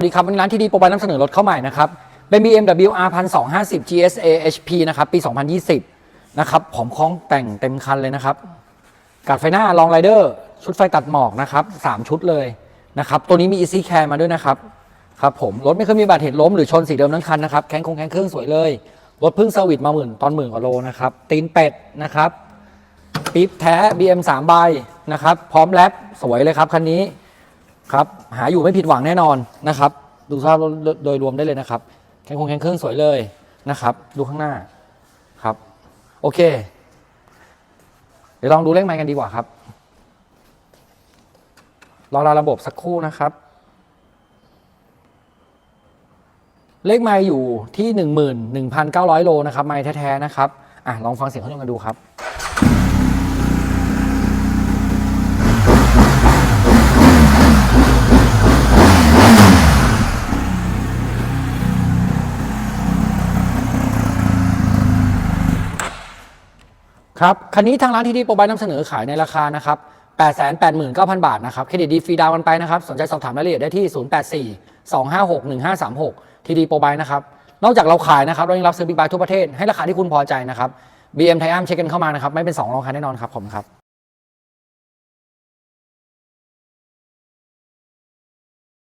สวัสดีครับวันนี้ร้านที่ดีโปรบายนำเสนอรถเข้าใหม่นะครับ เป็น BMW R 1250 GSA HP นะครับ ปี 2020 นะครับผอมคล้องแต่งเต็มคันเลยนะครับกัดไฟหน้าลองไรเดอร์ชุดไฟตัดหมอกนะครับ 3 ชุดเลยนะครับ ตัวนี้มี Easy Care มาด้วยนะครับ ครับผม รถไม่เคยมีบาดเหตุล้มหรือชนสีเดิมทั้งคันนะครับ แข้งคงแข้งเครื่องสวยเลย รถเพิ่งเซอร์วิสมาหมื่นตอนหมื่นกว่าโลนะครับ ตีนเป็ดนะครับปี๊บแท้ BM 3ใบนะครับ พร้อมแรปสวยเลยครับคันนี้ ครับหาอยู่ไม่ผิดหวังแน่นอนนะครับ ดูสภาพโดยรวมได้เลยนะครับแข็งคงแข็งเครื่องสวยเลยนะครับ ดูข้างหน้าครับ โอเค เดี๋ยวลองดูเลขไมล์กันดีกว่าครับรอรอระบบสักครู่นะครับ เลขไมล์อยู่ที่หนึ่งหมื่นหนึ่งพันเก้าร้อยโลนะครับไมล์แท้ๆนะครับอะลองฟังเสียงเครื่องกันดูครับ ครับคันนี้ทางร้านที่ดีโปรบายนำเสนอขายในราคานะครับ889,000 บาทนะครับ เครดิตดีฟรีดาวน์กันไปนะครับ สนใจสอบถามรายละเอียดได้ที่ 084 256 1536 ทีดีโปรบายนะครับ นอกจากเราขายนะครับ เรายังรับซื้อบิ๊กไบทั่วประเทศ ให้ราคาที่คุณพอใจนะครับ BM ไทอัมเช็คกันเข้ามานะครับ ไม่เป็น2รองคันแน่นอนครับผมครับ